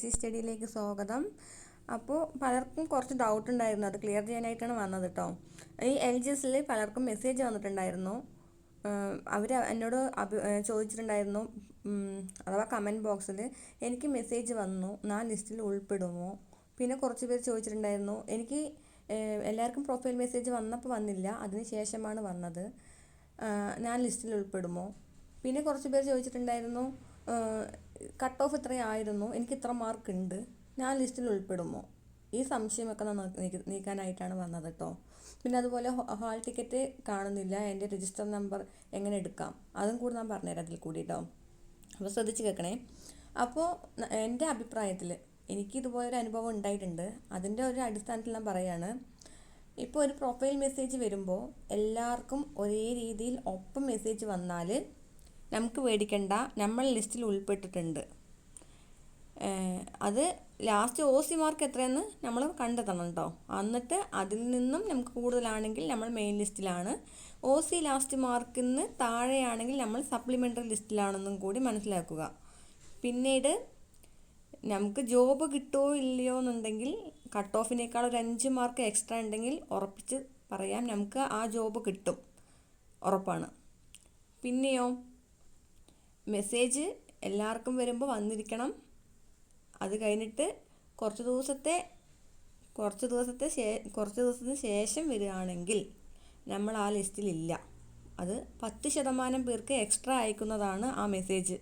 C സ്റ്റഡിയിലേക്ക് സ്വാഗതം. അപ്പോൾ പലർക്കും കുറച്ച് ഡൗട്ട് ഉണ്ടായിരുന്നു. അത് ക്ലിയർ ചെയ്യാനായിട്ടാണ് വന്നത് കേട്ടോ ഈ എൽ ജി എസിൽ പലർക്കും മെസ്സേജ് വന്നിട്ടുണ്ടായിരുന്നു. അവർ എന്നോട് ചോദിച്ചിട്ടുണ്ടായിരുന്നു. അഥവാ കമന്റ് ബോക്സിൽ എനിക്ക് മെസ്സേജ് വന്നു. ഞാൻ ലിസ്റ്റിൽ ഉൾപ്പെടുമോ പിന്നെ കുറച്ച് പേർ ചോദിച്ചിട്ടുണ്ടായിരുന്നു. എനിക്ക് എല്ലാവർക്കും പ്രൊഫൈൽ മെസ്സേജ് വന്നപ്പോൾ വന്നില്ല. അതിന് ശേഷമാണ് വന്നത്. ഞാൻ ലിസ്റ്റിൽ ഉൾപ്പെടുമോ? പിന്നെ കുറച്ച് പേർ ചോദിച്ചിട്ടുണ്ടായിരുന്നു. കട്ട് ഓഫ് ഇത്രയായിരുന്നു. എനിക്ക് ഇത്ര മാർക്ക് ഉണ്ട്. ഞാൻ ലിസ്റ്റിൽ ഉൾപ്പെടുമോ? ഈ സംശയമൊക്കെ നീക്കാനായിട്ടാണ് വന്നത് കേട്ടോ പിന്നെ അതുപോലെ ഹാൾ ടിക്കറ്റ് കാണുന്നില്ല. എന്റെ രജിസ്റ്റർ നമ്പർ എങ്ങനെ എടുക്കാം? അതും കൂടി ഞാൻ പറഞ്ഞുതരാം അതിൽ കൂടി കേട്ടോ അപ്പോൾ ശ്രദ്ധിച്ച് കേൾക്കണേ. അപ്പോൾ എന്റെ അഭിപ്രായത്തിൽ എനിക്ക് ഇതുപോലൊരു അനുഭവം ഉണ്ടായിട്ടുണ്ട്. അതിന്റെ ഒരു അടിസ്ഥാനത്തിൽ ഞാൻ പറയാണ്. ഇപ്പോൾ ഒരു പ്രൊഫൈൽ മെസ്സേജ് വരുമ്പോൾ എല്ലാവർക്കും ഒരേ രീതിയിൽ ഒപ്പം മെസ്സേജ് വന്നാൽ നമുക്ക് പേടിക്കണ്ട നമ്മൾ ലിസ്റ്റിൽ ഉൾപ്പെട്ടിട്ടുണ്ട്. അത് ലാസ്റ്റ് ഒ സി മാർക്ക് എത്രയെന്ന് നമ്മൾ കണ്ടെത്തണം കേട്ടോ എന്നിട്ട് അതിൽ നിന്നും നമുക്ക് കൂടുതലാണെങ്കിൽ നമ്മൾ മെയിൻ ലിസ്റ്റിലാണ് ഒ സി ലാസ്റ്റ് മാർക്കിൽ നിന്ന് താഴെയാണെങ്കിൽ നമ്മൾ സപ്ലിമെന്ററി ലിസ്റ്റിലാണെന്നും കൂടി മനസ്സിലാക്കുക. പിന്നീട് നമുക്ക് ജോബ് കിട്ടുമോ ഇല്ലയോ എന്നുണ്ടെങ്കിൽ കട്ട് ഓഫിനേക്കാൾ ഒരു അഞ്ച് മാർക്ക് എക്സ്ട്രാ ഉണ്ടെങ്കിൽ ഉറപ്പിച്ച് പറയാം നമുക്ക് ആ ജോബ് കിട്ടും. ഉറപ്പാണ്. പിന്നെയോ? മെസ്സേജ് എല്ലാവർക്കും വരുമ്പോൾ വന്നിരിക്കണം. അത് കഴിഞ്ഞിട്ട് കുറച്ച് ദിവസത്തെ കുറച്ച് ദിവസത്തെ ശേ കുറച്ച് ദിവസത്തിന് ശേഷം വരികയാണെങ്കിൽ നമ്മൾ ആ ലിസ്റ്റിലില്ല അത് പത്ത് ശതമാനം പേർക്ക് എക്സ്ട്രാ അയക്കുന്നതാണ് ആ മെസ്സേജ്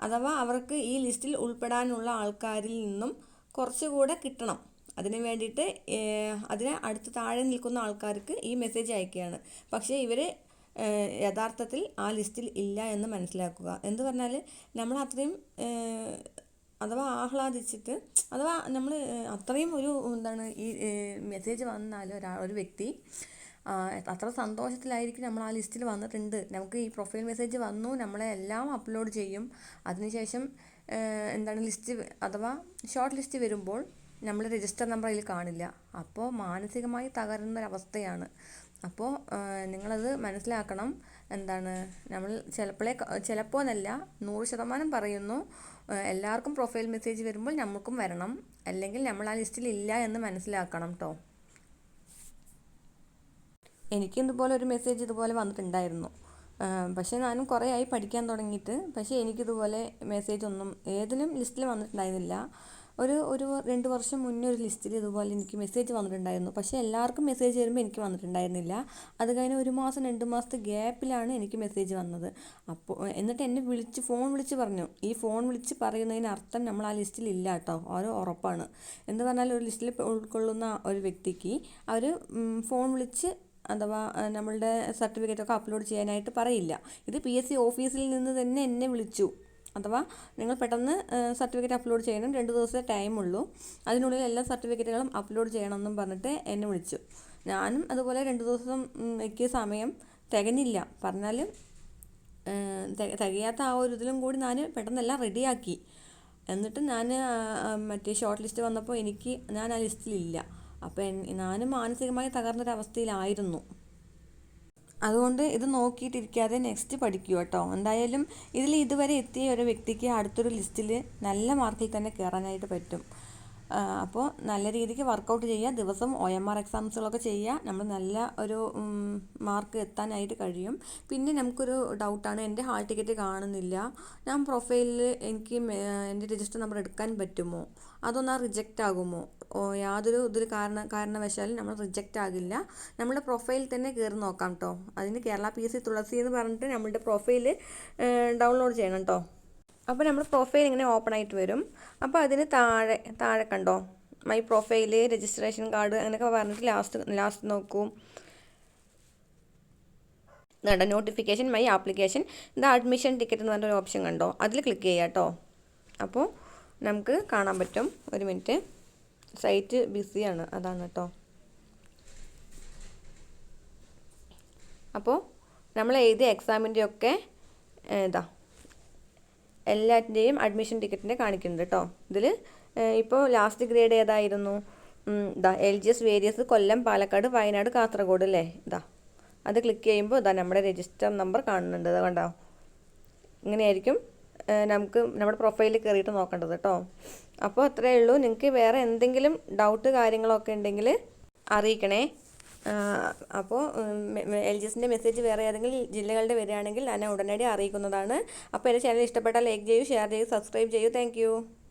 അഥവാ അവർക്ക് ഈ ലിസ്റ്റിൽ ഉൾപ്പെടാനുള്ള ആൾക്കാരിൽ നിന്നും കുറച്ചുകൂടെ കിട്ടണം. അതിന് വേണ്ടിയിട്ട് അതിന് അടുത്ത് താഴെ നിൽക്കുന്ന ആൾക്കാർക്ക് ഈ മെസ്സേജ് അയക്കുകയാണ്. പക്ഷേ ഇവർ യഥാർത്ഥത്തിൽ ആ ലിസ്റ്റിൽ ഇല്ല എന്ന് മനസ്സിലാക്കുക. എന്ന് പറഞ്ഞാൽ നമ്മൾ അത്രയും അഥവാ ആഹ്ലാദിച്ചിട്ട് അഥവാ നമ്മൾ അത്രയും ഒരു എന്താണ് ഈ മെസ്സേജ് വന്നാൽ ഒരാ ഒരു വ്യക്തി അത്ര സന്തോഷത്തിലായിരിക്കും നമ്മൾ ആ ലിസ്റ്റിൽ വന്നിട്ടുണ്ട്. നമുക്ക് ഈ പ്രൊഫൈൽ മെസ്സേജ് വന്നു നമ്മളെ എല്ലാം അപ്ലോഡ് ചെയ്യും. അതിനുശേഷം എന്താണ് ലിസ്റ്റ് അഥവാ ഷോർട്ട് ലിസ്റ്റ് വരുമ്പോൾ നമ്മൾ രജിസ്റ്റർ നമ്പർ അതിൽ കാണില്ല. അപ്പോൾ മാനസികമായി തകരുന്ന തകരുന്നൊരവസ്ഥയാണ്. അപ്പോൾ നിങ്ങളത് മനസ്സിലാക്കണം. എന്താണ് നമ്മൾ ചിലപ്പോഴേ ചിലപ്പോൾ എന്നല്ല നൂറ് ശതമാനം പറയുന്നു. എല്ലാവർക്കും പ്രൊഫൈൽ മെസ്സേജ് വരുമ്പോൾ നമുക്കും വരണം. അല്ലെങ്കിൽ നമ്മൾ ആ ലിസ്റ്റിൽ ഇല്ല എന്ന് മനസ്സിലാക്കണം കേട്ടോ എനിക്കും ഇതുപോലെ ഒരു മെസ്സേജ് ഇതുപോലെ വന്നിട്ടുണ്ടായിരുന്നു. പക്ഷേ ഞാനും കുറേ ആയി പഠിക്കാൻ തുടങ്ങിയിട്ട്. പക്ഷേ എനിക്കിതുപോലെ മെസ്സേജ് ഒന്നും ഏതിലും ലിസ്റ്റിൽ വന്നിട്ടുണ്ടായിരുന്നില്ല. ഒരു ഒരു രണ്ട് വർഷം മുന്നേ ഒരു ലിസ്റ്റിൽ ഇതുപോലെ എനിക്ക് മെസ്സേജ് വന്നിട്ടുണ്ടായിരുന്നു. പക്ഷേ എല്ലാവർക്കും മെസ്സേജ് വരുമ്പോൾ എനിക്ക് വന്നിട്ടുണ്ടായിരുന്നില്ല. അത് കഴിഞ്ഞ് ഒരു മാസം രണ്ട് മാസത്തെ ഗ്യാപ്പിലാണ് എനിക്ക് മെസ്സേജ് വന്നത്. അപ്പോൾ എന്നിട്ട് എന്നെ വിളിച്ച് ഫോൺ വിളിച്ച് പറഞ്ഞു. ഈ ഫോൺ വിളിച്ച് പറയുന്നതിന് അർത്ഥം നമ്മൾ ആ ലിസ്റ്റിൽ ഇല്ല കേട്ടോ. ഓരോ ഉറപ്പാണ്. എന്ന് പറഞ്ഞാൽ ഒരു ലിസ്റ്റിൽ ഉൾക്കൊള്ളുന്ന ഒരു വ്യക്തിക്ക് അവർ ഫോൺ വിളിച്ച് അഥവാ നമ്മളുടെ സർട്ടിഫിക്കറ്റൊക്കെ അപ്ലോഡ് ചെയ്യാനായിട്ട് പറയില്ല. ഇത് പി എസ് സി ഓഫീസിൽ നിന്ന് തന്നെ എന്നെ വിളിച്ചു. അഥവാ നിങ്ങൾ പെട്ടെന്ന് സർട്ടിഫിക്കറ്റ് അപ്ലോഡ് ചെയ്യണം. രണ്ട് ദിവസത്തെ ടൈമുള്ളൂ അതിനുള്ളിൽ എല്ലാ സർട്ടിഫിക്കറ്റുകളും അപ്ലോഡ് ചെയ്യണമെന്നും പറഞ്ഞിട്ട് എന്നെ വിളിച്ചു. ഞാനും അതുപോലെ രണ്ട് ദിവസം എനിക്ക് സമയം തികഞ്ഞില്ല. പറഞ്ഞാലും തികയാത്ത ആ ഒരു ഇതിലും കൂടി ഞാൻ പെട്ടെന്നെല്ലാം റെഡിയാക്കി എന്നിട്ട് ഞാൻ മറ്റേ ഷോർട്ട് ലിസ്റ്റ് വന്നപ്പോൾ എനിക്ക് ഞാൻ ആ ലിസ്റ്റിലില്ല അപ്പോൾ ഞാനും മാനസികമായി തകർന്നൊരവസ്ഥയിലായിരുന്നു. അതുകൊണ്ട് ഇത് നോക്കിയിട്ടിരിക്കാതെ നെക്സ്റ്റ് പഠിക്കുക കേട്ടോ. എന്തായാലും ഇതിൽ ഇതുവരെ എത്തിയ ഒരു വ്യക്തിക്ക് അടുത്തൊരു ലിസ്റ്റിൽ നല്ല മാർക്കിൽ തന്നെ കയറാനായിട്ട് പറ്റും. അപ്പോൾ നല്ല രീതിക്ക് വർക്കൗട്ട് ചെയ്യുക ദിവസം ഒ എം ആർ എക്സാംസുകളൊക്കെ ചെയ്യുക നമ്മൾ നല്ല ഒരു മാർക്ക് എത്താനായിട്ട് കഴിയും. പിന്നെ നമുക്കൊരു ഡൗട്ടാണ് എന്റെ ഹാൾ ടിക്കറ്റ് കാണുന്നില്ല. ഞാൻ പ്രൊഫൈലിൽ എനിക്ക് എന്റെ രജിസ്റ്റർ നമ്പർ എടുക്കാൻ പറ്റുമോ? അതൊന്ന് റിജക്റ്റ് ആകുമോ? യാതൊരു ഇതിൽ കാരണ കാരണവശാലും നമ്മൾ റിജക്റ്റ് ആകില്ല. നമ്മുടെ പ്രൊഫൈൽ തന്നെ കയറി നോക്കാം കേട്ടോ അതിന് Kerala P S C Thulasi എന്ന് പറഞ്ഞിട്ട് നമ്മളുടെ പ്രൊഫൈൽ ഡൗൺലോഡ് ചെയ്യണം കേട്ടോ അപ്പോൾ നമ്മൾ പ്രൊഫൈൽ ഇങ്ങനെ ഓപ്പൺ ആയിട്ട് വരും. അപ്പോൾ അതിന് താഴെ താഴെ കണ്ടോ? മൈ പ്രൊഫൈൽ രജിസ്ട്രേഷൻ കാർഡ് അങ്ങനെയൊക്കെ പറഞ്ഞിട്ട് ലാസ്റ്റ് ലാസ്റ്റ് നോക്കൂ. കണ്ടോ? നോട്ടിഫിക്കേഷൻ മൈ ആപ്ലിക്കേഷൻ ഇത് അഡ്മിഷൻ ടിക്കറ്റ് എന്ന് പറഞ്ഞൊരു ഓപ്ഷൻ കണ്ടോ? അതിൽ ക്ലിക്ക് ചെയ്യാം കേട്ടോ. അപ്പോൾ നമുക്ക് കാണാൻ പറ്റും. ഒരു മിനിറ്റ് സൈറ്റ് ബിസിയാണ് അതാണ് കേട്ടോ. അപ്പോൾ നമ്മൾ എഴുതിയ എക്സാമിന്റെയൊക്കെ ഇതാ. എല്ലാറ്റിന്റെയും അഡ്മിഷൻ ടിക്കറ്റിന്റെ കാണിക്കുന്നുണ്ട് കേട്ടോ ഇതിൽ ഇപ്പോൾ ലാസ്റ്റ് ഗ്രേഡ് ഏതായിരുന്നു? ഇതാ L G S various Kollam Palakkad Wayanad Kasaragod അല്ലേ ഇതാ അത് ക്ലിക്ക് ചെയ്യുമ്പോൾ ഇതാ നമ്മുടെ രജിസ്റ്റർ നമ്പർ കാണുന്നുണ്ട്. അത് കണ്ടോ? ഇങ്ങനെയായിരിക്കും നമുക്ക് നമ്മുടെ പ്രൊഫൈലിൽ കയറിയിട്ട് നോക്കേണ്ടത് കേട്ടോ അപ്പോൾ അത്രയേ ഉള്ളൂ. നിങ്ങൾക്ക് വേറെ എന്തെങ്കിലും ഡൗട്ട് കാര്യങ്ങളൊക്കെ ഉണ്ടെങ്കിൽ അറിയിക്കണേ. അപ്പോൾ എൽ ജി എസിന്റെ മെസ്സേജ് വേറെ ഏതെങ്കിലും ജില്ലകളുടെ വരികയാണെങ്കിൽ ഞാൻ ഉടനടി അറിയിക്കുന്നതാണ്. അപ്പോൾ എന്റെ ചാനൽ ഇഷ്ടപ്പെട്ടാൽ ലൈക്ക് ചെയ്യൂ ഷെയർ ചെയ്യൂ സബ്സ്ക്രൈബ് ചെയ്യൂ. താങ്ക്